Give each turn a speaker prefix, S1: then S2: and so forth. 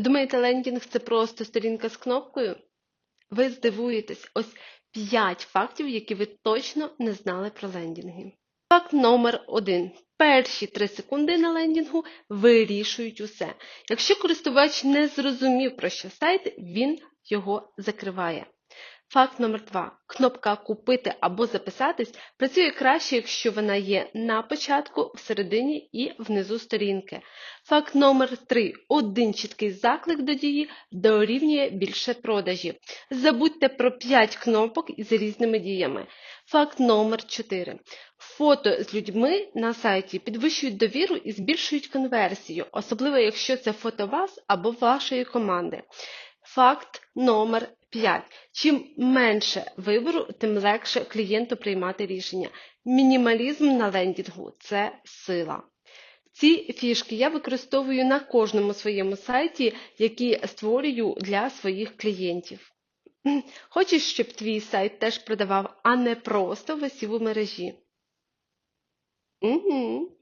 S1: Думаєте, лендінг це просто сторінка з кнопкою? Ви здивуєтесь, ось 5 фактів, які ви точно не знали про лендінги. Факт номер 1. Перші 3 секунди на лендінгу вирішують усе. Якщо користувач не зрозумів про що сайт, він його закриває. Факт номер 2. Кнопка Купити або записатись працює краще, якщо вона є на початку, всередині і внизу сторінки. Факт номер 3. Один чіткий заклик до дії дорівнює більше продажів. Забудьте про 5 кнопок із різними діями. Факт номер 4. Фото з людьми на сайті підвищують довіру і збільшують конверсію, особливо якщо це фото вас або вашої команди. Факт номер 5. Чим менше вибору, тим легше клієнту приймати рішення. Мінімалізм на лендінгу це сила. Ці фішки я використовую на кожному своєму сайті, який створюю для своїх клієнтів. Хочеш, щоб твій сайт теж продавав, а не просто висів у мережі? Угу.